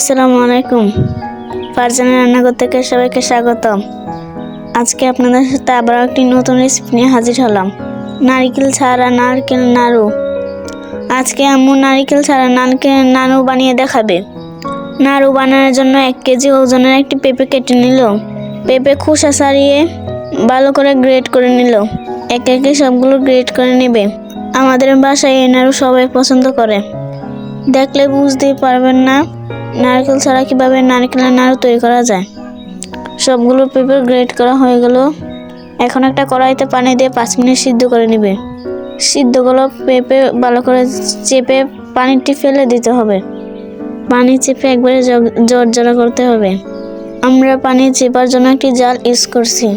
আসসালামু আলাইকুম। ফারজানা রান্নাঘর থেকে সবাইকে স্বাগতম। আজকে আপনাদের সাথে আবার একটি নতুন রেসিপি নিয়ে হাজির হলাম। নারিকেল ছাড়া নারকেল নাড়ু। আজকে আম্মু নারকেল ছাড়া নারকেল নাড়ু বানিয়ে দেখাবে। নাড়ু বানানোর জন্য এক কেজি ওজনের একটি পেঁপে কেটে নিল। পেঁপে খোসা ছাড়িয়ে ভালো করে গ্রেট করে নিল। একে একে সবগুলো গ্রেট করে নেবে। আমাদের বাসায় এই নাড়ু সবাই পছন্দ করে। দেখলে বুঝতেই পারবেন না, নারকেল ছাড়া কীভাবে নারকেলের নাড়ু তৈরি করা যায়। সবগুলো পেঁপে গ্রেট করা হয়ে গেল। এখন একটা কড়াইতে পানি দিয়ে পাঁচ মিনিট সিদ্ধ করে নেবে। সিদ্ধগুলো পেঁপে ভালো করে চেপে পানিটি ফেলে দিতে হবে। পানি চেপে একবারে জর্জরা করতে হবে। আমরা পানি চেপার জন্য একটি জাল ইউজ করছি।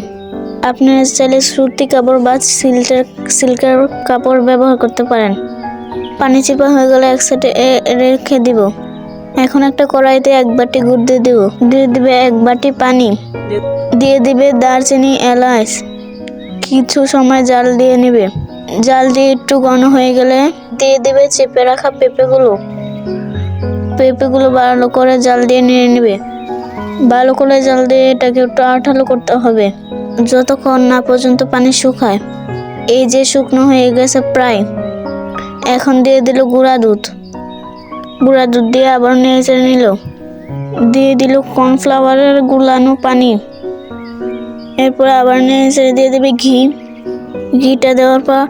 আপনারা চাইলে সুতি কাপড় বা সিল্কের সিল্কের কাপড় ব্যবহার করতে পারেন। পানি চিপা হয়ে গেলে এক সাইডে রেখে দিব। এখন একটা কড়াইতে এক বাটি গুড় দিয়ে দিব। দিয়ে দিবে এক বাটি পানি। দিয়ে দিবে দারচিনি, এলাচ। কিছু সময় জাল দিয়ে নেবে। জাল দিয়ে একটু ঘন হয়ে গেলে দিয়ে দিবে চেপে রাখা পেঁপেগুলো। পেঁপেগুলো ভালো করে জাল দিয়ে নিয়ে নেবে। ভালো করে জাল দিয়ে এটাকে একটু আঠালো করতে হবে। যতক্ষণ না পর্যন্ত পানি শুকায়। এই যে শুকনো হয়ে গেছে প্রায়। এখন দিয়ে দিল গুঁড়া দুধ। গুঁড়া দুধ দিয়ে আবার নেড়ে নিল। দিয়ে দিল কর্নফ্লাওয়ারের গুলানো পানি। এরপর আবার নেড়ে দিয়ে দেবে ঘি। ঘিটা দেওয়ার পর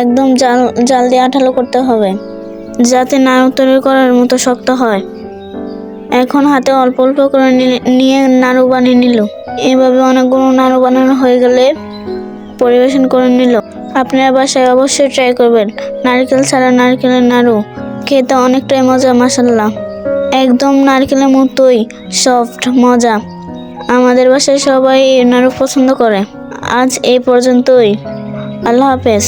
একদম জাল জাল দিয়ে আঠালো করতে হবে, যাতে নাড়ু তৈরি করার মতো শক্ত হয়। এখন হাতে অল্প অল্প করে নিয়ে নাড়ু বানিয়ে নিল। এভাবে অনেকগুলো নাড়ু বানানো হয়ে গেলে পরিবেশন করে নিল। আপনার বাসায় অবশ্যই ট্রাই করবেন। নারকেল ছাড়া নারকেলের নাড়ু। খেতে অনেকটাই মজা মাসাল্লাহ একদম নারকেলের মতোই সফট মজা। আমাদের বাসায় সবাই নাড়ু পছন্দ করে। আজ এই পর্যন্তই। আল্লাহ হাফেজ।